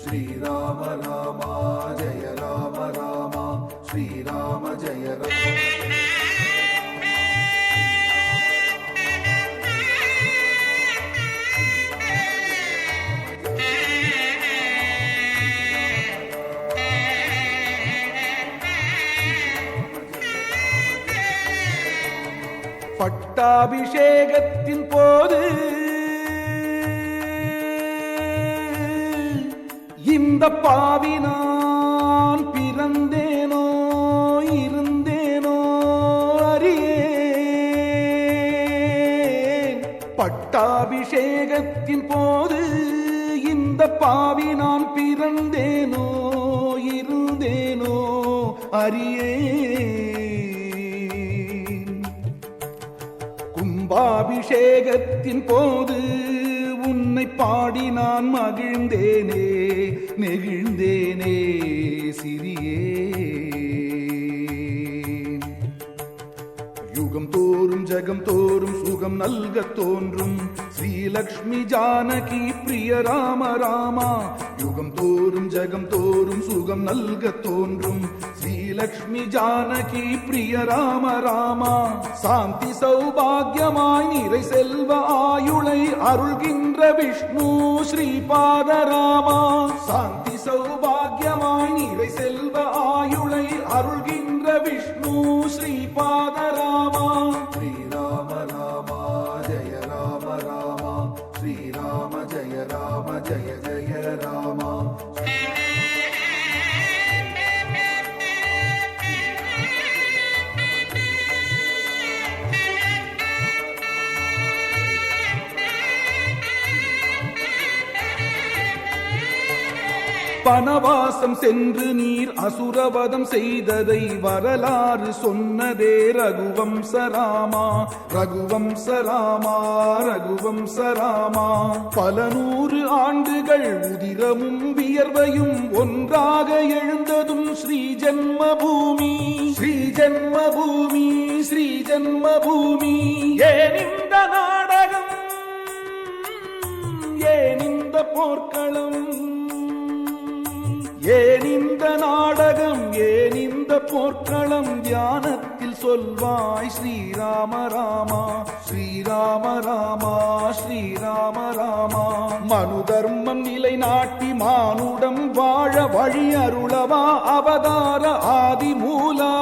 ஸ்ரீராம ராமா ஜய ராம ராமா ஸ்ரீராம ஜய ராம பட்டாபிஷேகத்தின் போது இந்த பாவினான் பிறந்தேனோ இருந்தேனோ அறியேன். பட்டாபிஷேகத்தின் போது இந்த பாவினான் பிறந்தேனோ இருந்தேனோ அறியேன். கும்பாபிஷேகத்தின் போது உன்னை பாடி நான் மகிழ்ந்தேனே நெகிழ்ந்தேனே சிறியே. யுகம் தோறும் ஜகம் தோறும் யோகம் நல்க தோன்றும். ஸ்ரீலக்ஷ்மி ஜானகி பிரிய ராம ராமா. யுகம் தோறும் ஜகம் தோறும் சுகம் நல்க தோன்றும். ஸ்ரீலக்ஷ்மி ஜானகி பிரிய ராம ராமா. சாந்தி சௌபாகியமாய் நிறை செல்வ ஆயுளை அருள்கின்ற விஷ்ணு ஸ்ரீபாத ராமா. சாந்தி சௌபாகியமாய் நிறை செல்வ ஆயுளை அருள்கின்ற விஷ்ணு ஸ்ரீபாத ராமா. பனவாசம் சென்று நீர் அசுரவதம் செய்ததை வரலாறு சொன்னதே ரகுவம்சராமா. ரகுவம்சராமா ரகுவம்சராமா. பல நூறு ஆண்டுகள் உதிரமும் வியர்வையும் ஒன்றாக எழுந்ததும் ஸ்ரீ ஜென்மபூமி ஸ்ரீ ஜென்மபூமி ஸ்ரீ ஜென்மபூமி ஏன் இந்த நாடகம் ஏன் இந்த போர்க்களம். ஏன் இந்த நாடகம் ஏன் இந்த போர்க்களம்? தியானத்தில் சொல்வாய் ஸ்ரீராம ராமா ஸ்ரீராம ராமா ஸ்ரீராம ராமா. மனு தர்மம் நிலை நாட்டி மானுடம் வாழ வழி அருளவா அவதார ஆதி மூலா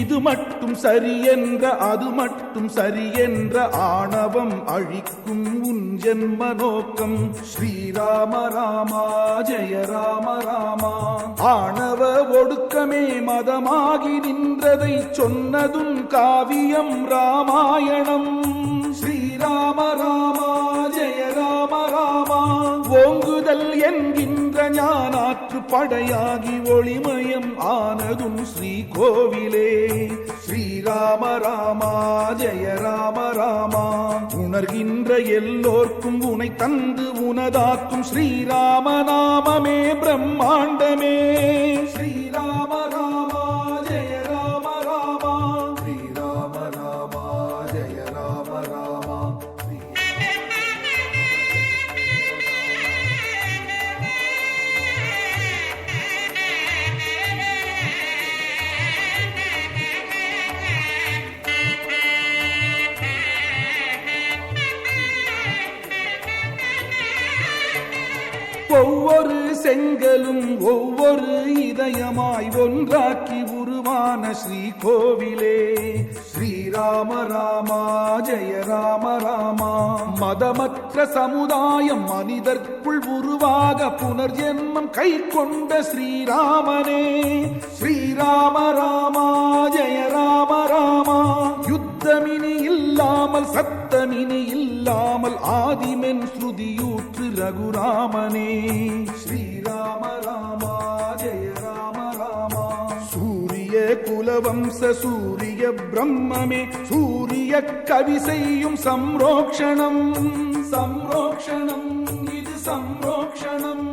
இது மட்டும் சரியென்ற அது மட்டும் சரியென்ற ஆணவம் அழிக்கும் உன் ஜென்ம நோக்கம். ஸ்ரீராம ராமா ஜெய ராம ராமா. ஆணவ ஒடுக்கமே மதமாகி நின்றதை சொன்னதும் காவியம் ராமாயணம். ஸ்ரீராம ராமா ஜெய ராம ராமா. ஓங்குதல் என்கின்ற ஞானாற்று படையாகி ஒளிமயம் ஆனதும் ஸ்ரீ கோவிலே ஸ்ரீராம ராமா ஜெய ராம ராமா. உணர்கின்ற எல்லோர்க்கும் உனை தந்து உனதாக்கும் ஸ்ரீராம நாமமே பிரம்மாண்டமே. செங்கலும் ஒவ்வொரு இதயமாய் ஒன்றாக்கி உருவான ஸ்ரீ கோவிலே ஸ்ரீராம ராமா ஜெய ராம ராமா. மதமற்ற சமுதாயம் மனிதற்குள் உருவாக புனர்ஜென்மம் கை கொண்ட ஸ்ரீராமனே. ஸ்ரீராம ராமா ஜெய ராம ராமா. யுத்த யுத்தமினி இல்லாமல் சத்தமினி இல்லாமல் ஆதிமென் ஸ்ருதியூற்று ரகுராமனே. ஸ்ரீராம ராமா ஜெய ராம ராமா. குலவம்ச சூரிய பிரம்மமே சூரிய கவி செய்யும் சம்ரோக்ஷணம். சம்ரோக்ஷணம் இது சம்ரோக்ஷணம்.